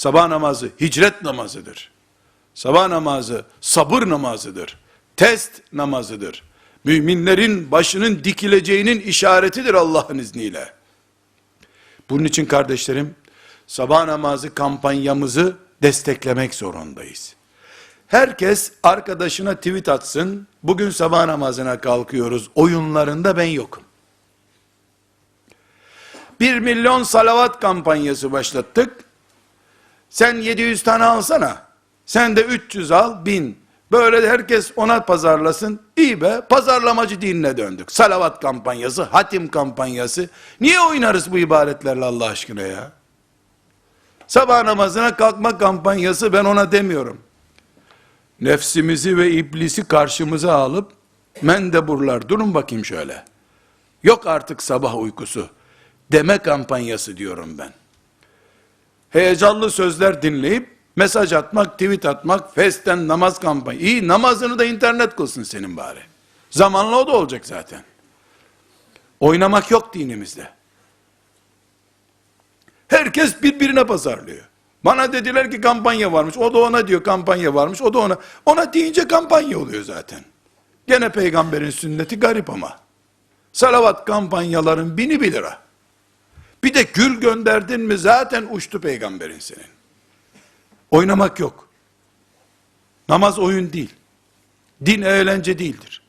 Sabah namazı hicret namazıdır. Sabah namazı sabır namazıdır. Test namazıdır. Müminlerin başının dikileceğinin işaretidir Allah'ın izniyle. Bunun için kardeşlerim, sabah namazı kampanyamızı desteklemek zorundayız. Herkes arkadaşına tweet atsın, bugün sabah namazına kalkıyoruz, oyunlarında ben yokum. 1 milyon salavat kampanyası başlattık. Sen 700 tane alsana. Sen de 300 al, 1000. Böyle de herkes ona pazarlasın. İyi be, pazarlamacı dinine döndük. Salavat kampanyası, hatim kampanyası. Niye oynarız bu ibaretlerle Allah aşkına ya? Sabah namazına kalkma kampanyası ben ona demiyorum. Nefsimizi ve iblisi karşımıza alıp mendeburlar durun bakayım şöyle. Yok artık sabah uykusu deme kampanyası diyorum ben. Heyecanlı sözler dinleyip mesaj atmak, tweet atmak, festen namaz kampanyası. İyi namazını da internet kılsın senin bari. Zamanla o da olacak zaten. Oynamak yok dinimizde. Herkes birbirine pazarlıyor. Bana dediler ki kampanya varmış. O da ona diyor kampanya varmış. O da ona. Ona deyince kampanya oluyor zaten. Gene peygamberin sünneti garip ama. Salavat kampanyaların bini bir lira. Bir de gül gönderdin mi zaten uçtu peygamberin senin. Oynamak yok. Namaz oyun değil. Din eğlence değildir.